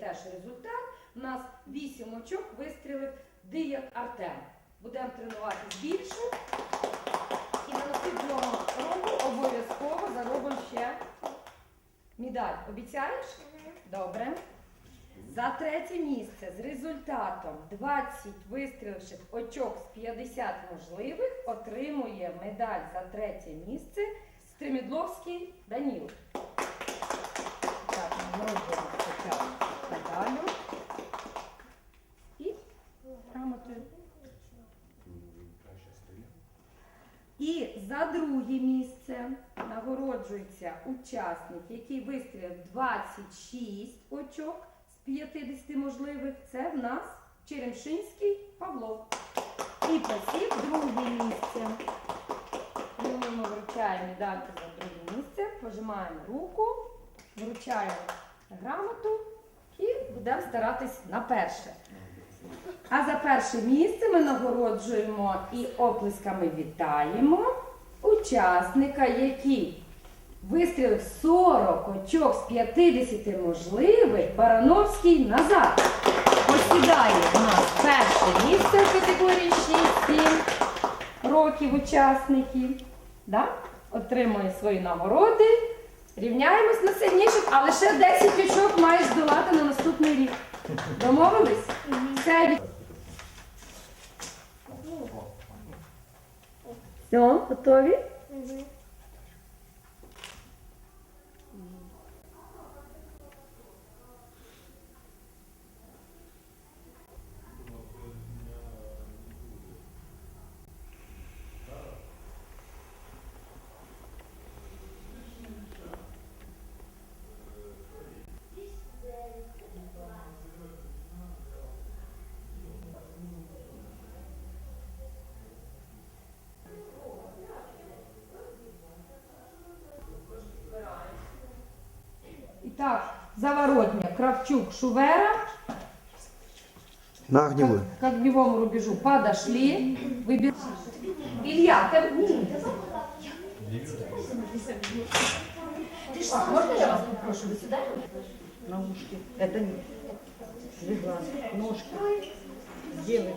перший результат. У нас 8 очок вистрілив Дияк Артем. Будемо тренуватись більше. І на наступному року обов'язково заробимо ще медаль. Обіцяєш? Добре. За третє місце з результатом 20 вистріливших очок з 50 можливих отримує медаль за третє місце Стремідловський Даніл. Так, нагороджуємо спочатку медалю і грамотою. І за друге місце нагороджується учасник, який вистрілив 26 очок з 50 можливих. Це в нас Черемшинський Павло. І посів друге місце. Ми вручаємо медальку за друге місце, пожимаємо руку, вручаємо грамоту і будемо старатись на перше. А за перше місце ми нагороджуємо і оплесками вітаємо учасника, який вистрілив 40 очок з 50 можливих Барановський назад. Посідає у нас перше місце в категорії 6-7 років учасників. Да? Отримує свої нагороди. Рівняємось на сильніших, а лише 10 очок маєш здолати на наступний рік. Домовились? Все, готові? Все, Итак, Заворотня, Кравчук, Шувера. На огневую. К огневому рубежу подошли. Выбер... Илья, ты... А, можно я вас попрошу? Вы сюда? Наушки. Это не. Легла. Ножки. Сделай.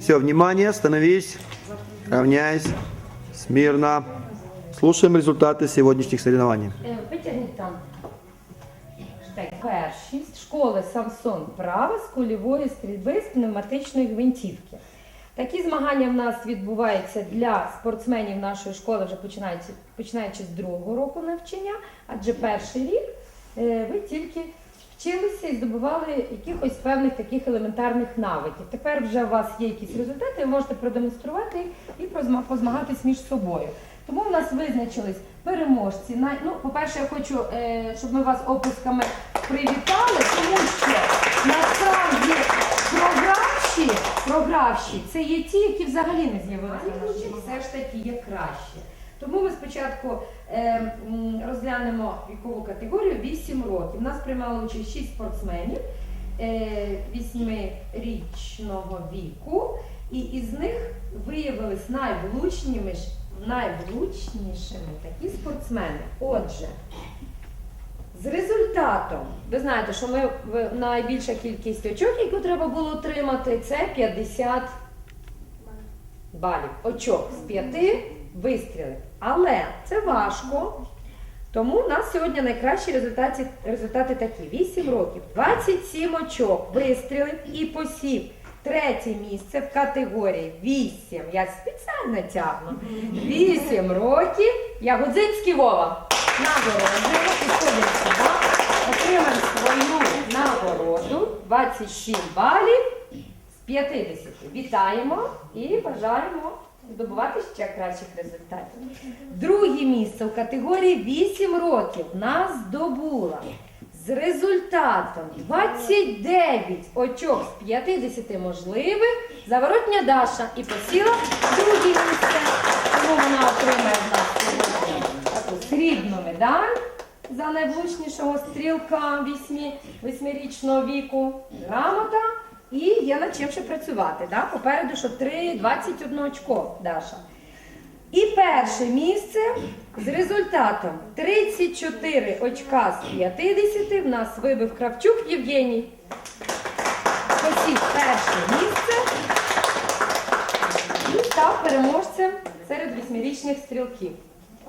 Все, внимание, становись, равняйсь, смирно. Слушаем результаты сегодняшних соревнований. Е, Витягніть там. штек. Першість школи Самсон Права з кульової стрільби з пневматичної гвинтівки. Такі змагання в нас відбуваються для спортсменів нашої школи вже починаючи, починаючи з другого року навчання, адже перший рік е, ви тільки вчилися і здобували якихось певних таких елементарних навиків. Тепер вже у вас є якісь результати, ви можете продемонструвати і позмагатись між собою. Тому в нас визначились переможці. Ну, по-перше, я хочу, е, щоб ми вас опусками привітали, тому що насправді програвші, програвші це є ті, які взагалі не з'явилися все ж таки є краще. Тому ми спочатку е, розглянемо вікову категорію 8 років. У нас приймало участь 6 спортсменів е, 8-річного віку, і із них виявились найвлучнішими, найвлучнішими такі спортсмени. Отже, з результатом, ви знаєте, що ми найбільша кількість очок, яку треба було отримати, це 50 балів. Очок з 5 вистрілів. Але це важко. Тому у нас сьогодні найкращі результати, результати такі: 8 років, 27 очок вистрілив і посів. Третє місце в категорії 8. Я спеціально тягну. 8 років. Ягодзинський Вова. Нагороджуємо, підходимо сюди, отримаємо свою нагороду 27 балів 50. Вітаємо і бажаємо здобувати ще кращих результатів. Друге місце у категорії 8 років нас здобула з результатом 29 очок з 50 можливих заворотня Даша і посіла друге місце. Тому вона отримає в нас таку срібну медаль за найвлучнішого стрілка вісьмі, восьмирічного віку, грамота і є над чим ще працювати. Да? Попереду, що 3, 21 очко, Даша. І перше місце з результатом 34 очка з 50 в нас вибив Кравчук Євгеній. Посів перше місце і став переможцем серед восьмирічних стрілків.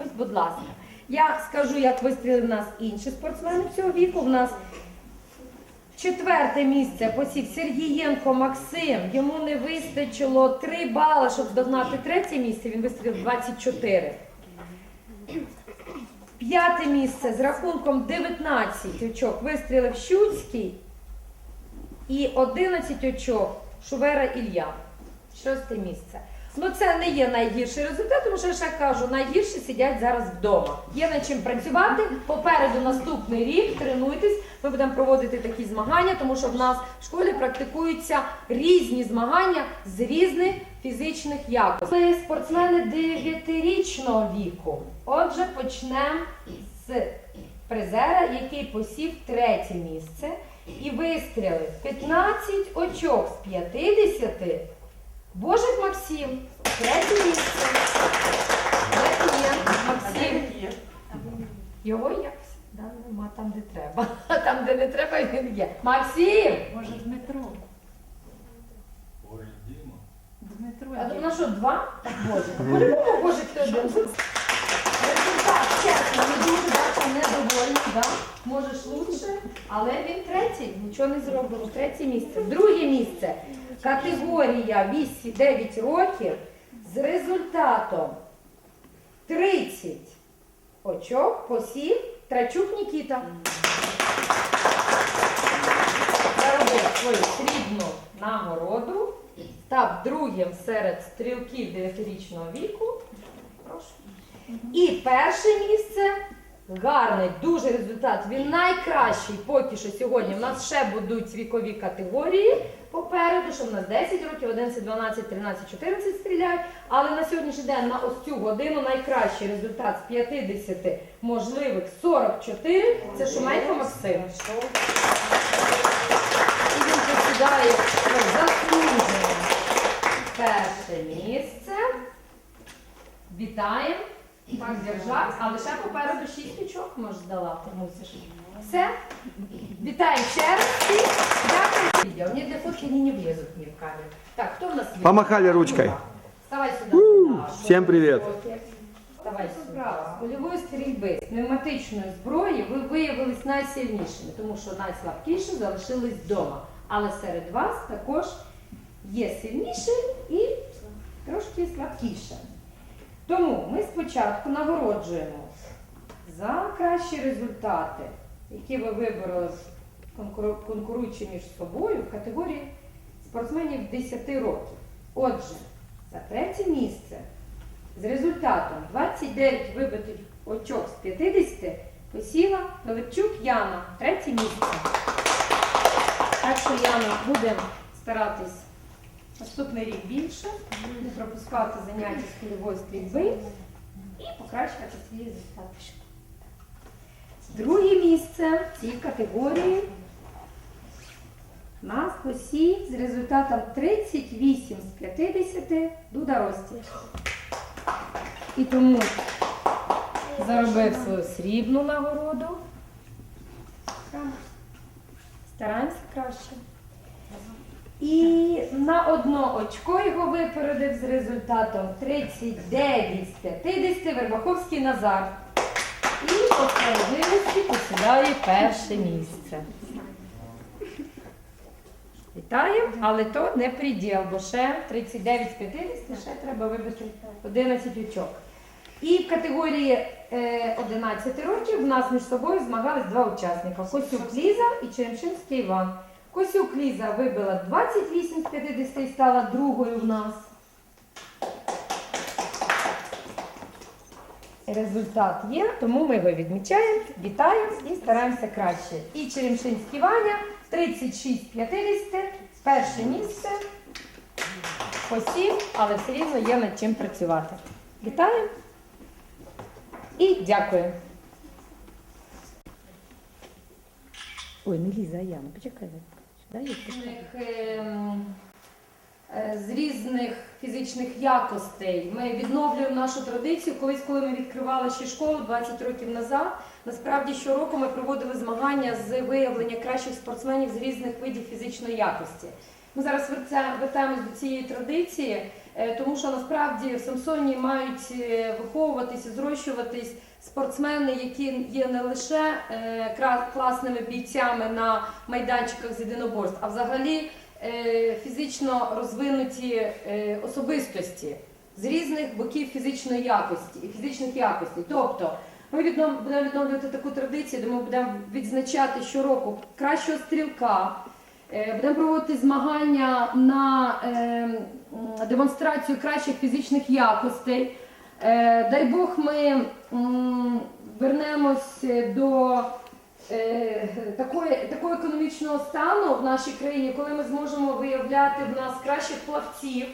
Ось, будь ласка. Я скажу, як вистрілили в нас інші спортсмени цього віку. В нас четверте місце посів Сергієнко Максим. Йому не вистачило 3 бали, щоб догнати третє місце. Він вистрілив 24. П'яте місце з рахунком 19 очок вистрілив Щуцький. І 11 очок Шувера Ілля. Шосте місце. Ну це не є найгірший результат, тому що я ще кажу, найгірші сидять зараз вдома. Є над чим працювати. Попереду наступний рік тренуйтесь. Ми будемо проводити такі змагання, тому що в нас в школі практикуються різні змагання з різних фізичних якостей. Ми Спортсмени 9-річного віку. Отже, почнемо з призера, який посів третє місце і вистрілив 15 очок з 50. Божик Максим, третє місце. Де є, Максим? Його якось да, нема там, де треба. Там, де не треба, він є. Максим! Може, Дмитро? Ой, А думала, що два? Боже. По-любому ти один. Результат, чесно, ми дуже бачимо недовольні, да? можеш лучше, але він третій, нічого не зробив. Третє місце. Друге місце. Категорія 8-9 років з результатом 30 очок посів Трачук Нікіта. Заробив свою срібну нагороду, став другим серед стрілків 9-річного віку. Прошу. І перше місце гарний, дуже результат. Він найкращий поки що сьогодні. У нас ще будуть вікові категорії попереду, що в нас 10 років, 11, 12, 13, 14 стріляють. Але на сьогоднішній день на ось цю годину найкращий результат з 50 можливих 44 це Шумейко Максим. І він посідає перше місце. Вітаємо. Так, держать, але ще попереду 6 очок можеш здавати, мусиш. Все. Вітаємо ще раз всіх. Дякую. Відео. Мені для фотки они не влезут мне в камеру. Так, кто у нас есть? Помахали ручкой. Вставай сюда. У, Да, всем привет. Вставай сюда. З польової стрільби, з пневматичної зброї ви виявились найсильнішими, тому що найслабкіші залишились вдома. Але серед вас також є сильніші і трошки слабкіше. Тому ми спочатку нагороджуємо за кращі результати, які ви вибороли конкуруючи між собою в категорії спортсменів 10 років. Отже, за третє місце з результатом 29 вибитих очок з 50 посіла Пилипчук Яна, третє місце. Так що Яна будемо старатись наступний рік більше, не пропускати заняття з кульової стрільби і покращувати свій результат. Друге місце в цій категорії нас посів з результатом 38 з 50 Дуда Рості. І тому заробив свою срібну нагороду. Стараємося краще. І на одно очко його випередив з результатом 39 з 50 Вербаховський Назар. І по справедливості посідає перше місце. Вітаю, але то не приділ, бо ще 39 з 50 ще треба вибити 11 очок. І в категорії е, 11 років в нас між собою змагались два учасника: Косюк Ліза і Черемшинський Іван. Косюк Ліза вибила 28 з 50 і стала другою в нас. Результат є, тому ми його відмічаємо, вітаємо і стараємося краще. І Черемшинський Ваня 36-50, перше місце. Посів, але все рівно є над чим працювати. Вітаємо і дякую. Ой, не ліза, а Яна, почекай. Ем, е, з різних фізичних якостей. Ми відновлюємо нашу традицію. Колись, коли ми відкривали ще школу 20 років назад, насправді щороку ми проводили змагання з виявлення кращих спортсменів з різних видів фізичної якості. Ми зараз вертаємось до цієї традиції, тому що насправді в Самсоні мають е, виховуватись, зрощуватись спортсмени, які є не лише е, класними бійцями на майданчиках з єдиноборств, а взагалі е, фізично розвинуті е, особистості з різних боків фізичної якості і фізичних якостей. Тобто ми віднов- будемо відновлювати таку традицію, де ми будемо відзначати щороку кращого стрілка. Е, Будемо проводити змагання на е, м, демонстрацію кращих фізичних якостей. Е, дай Бог, ми вернемось до е, такого економічного стану в нашій країні, коли ми зможемо виявляти в нас кращих плавців,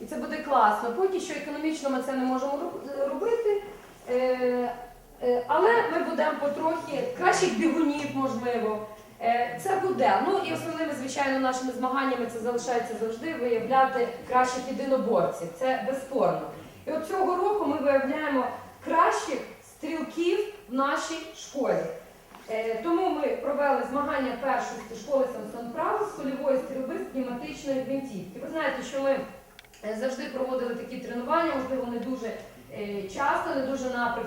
і це буде класно. Поки що економічно ми це не можемо робити. Е, але ми будемо потрохи кращих бігунів, можливо. Е, Це буде. Ну і основними, звичайно, нашими змаганнями це залишається завжди виявляти кращих єдиноборців. Це безспорно. І от цього року ми виявляємо кращих стрілків в нашій школі. Е, Тому ми провели змагання першості школи Самсон Право з кульової стрільби з пневматичної гвинтівки. Ви знаєте, що ми е, завжди проводили такі тренування, можливо, не дуже часто, не дуже на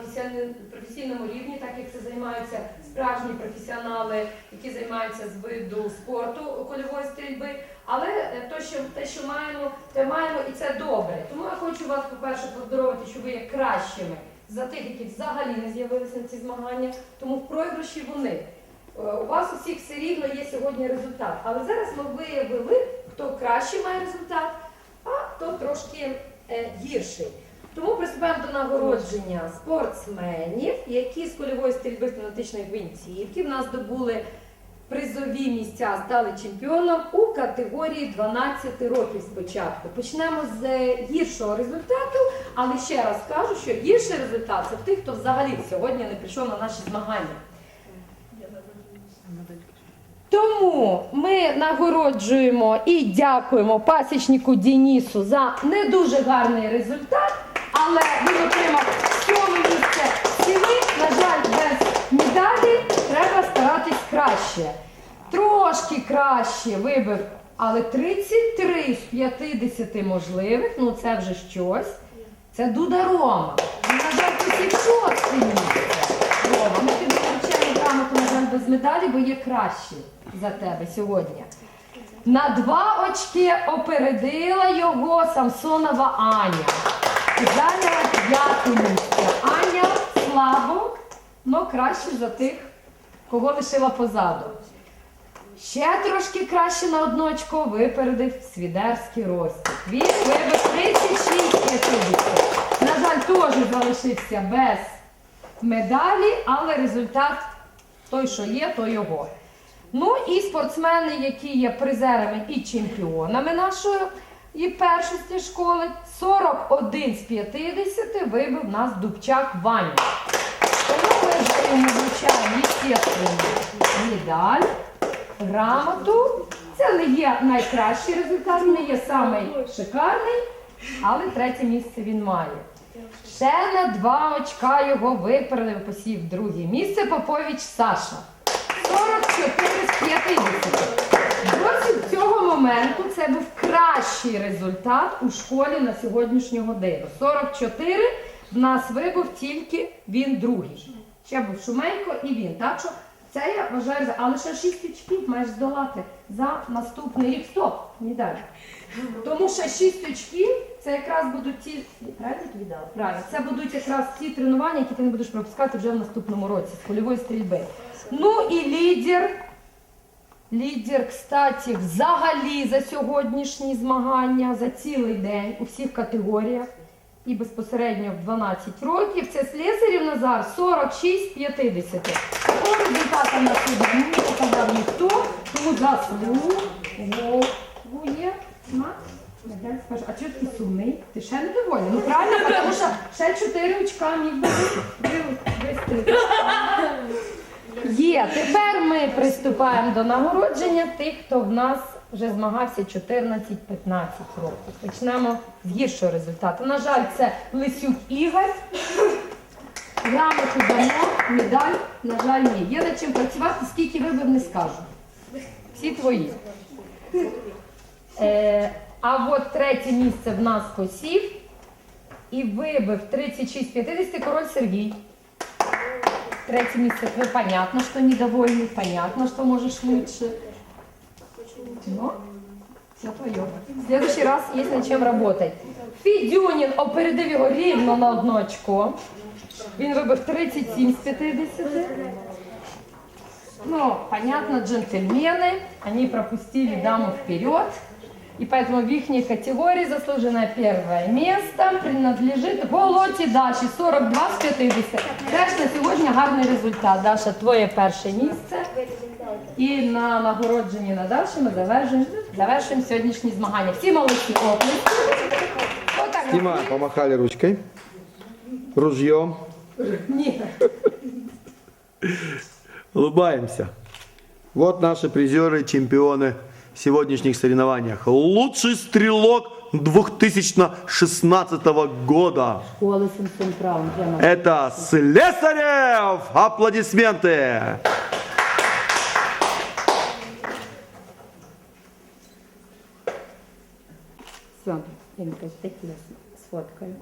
професійному рівні, так як це займаються справжні професіонали, які займаються з виду спорту кульової стрільби. Але е, то, що, те, що маємо, те маємо, і це добре. Тому я хочу вас, по-перше, поздоровити, що ви є кращими за тих, які взагалі не з'явилися на ці змагання. Тому в програші вони. Е, У вас усіх все рівно є сьогодні результат. Але зараз ми виявили, хто краще має результат, а хто трошки е, гірший. Тому приступаємо до нагородження спортсменів, які з кульової стрільби з пневматичної гвинтівки в нас добули призові місця, стали чемпіоном у категорії 12 років спочатку. Почнемо з гіршого результату, але ще раз кажу, що гірший результат це тих, хто взагалі сьогодні не прийшов на наші змагання. Тому ми нагороджуємо і дякуємо пасічнику Дінісу за не дуже гарний результат, але він отримав сьоме місце сіли. На жаль, без медалі треба старатись краще. Трошки краще вибив, але 33 з 50 можливих, ну це вже щось. Це Дуда Рома. Він, На жаль, посів шосте місце. Рома, ми тобі вручаємо грамоту, на жаль, без медалі, бо є кращі за тебе сьогодні. На два очки опередила його Самсонова Аня. П'яте місце. Аня слабо, але краще за тих, кого лишила позаду. Ще трошки краще на одно очко випередив свідерський розтік. Він вибив 36 50. На жаль, теж залишився без медалі, але результат той, що є, то його. Ну і спортсмени, які є призерами і чемпіонами нашої і першості школи, 41 з 50 вибив нас Дубчак Ваня. Тому ми вручаємо медаль, грамоту. Це не є найкращий результат, не є самий шикарний, але третє місце він має. Ще на два очка його випередив посів друге місце Попович Саша. 44 з 50. Моменту це був кращий результат у школі на сьогоднішню годину. 44 в нас вибув тільки він другий. Ще був Шумейко і він. Так що Це я вважаю, за- але ще 6 очків маєш здолати за наступний рік. Стоп, не далі. Тому що 6 очків це якраз будуть ті. Правильно я? Правильно. Це будуть якраз ті тренування, які ти не будеш пропускати вже в наступному році з кульової стрільби. Ну і лідер. Лідер, кстати, взагалі за сьогоднішні змагання, за цілий день у всіх категоріях і безпосередньо в 12 років. Це Слесарів Назар 46-50. Такого результату на сьогодні не показав ніхто, тому заслугує медаль а чого ти сумний? Ти ще не довольний? Ну правильно, тому що ще 4 очка міг би вести. Є. Тепер ми приступаємо до нагородження тих, хто в нас вже змагався 14-15 років. Почнемо з гіршого результату. На жаль, це Лисюк Ігор. Грамоту дамо, медаль, на жаль, ні. Є над чим працювати, скільки вибив, не скажу. Всі твої. Е, а от третє місце в нас посів і вибив 36-50 король Сергій. Третье место, ну понятно, что недовольный, понятно, что можешь лучше. Но все твое. В следующий раз есть над чем работать. Федюнін опередив його рівно на одно очко. Він вибив 37 з 50. Ну, понятно, джентльмены, они пропустили даму вперед. И поэтому в их категории заслуженное первое место принадлежит Волоті Даші 42 з 50. Теж на сьогодні гарний результат. Даша, твоє перше місце. І на нагородженні на Даші ми завершуємо, завершуємо сьогоднішні змагання. Всі молодці оплески. Отак. Снимаем, помахали ручкой. Ружьем. Ні. Улыбаемся. Вот наши призеры, чемпионы в Сегодняшних соревнованиях. Лучший стрелок 2016 года. Это Слесарев! Аплодисменты! Все, я не кажу, такі сфоткаю.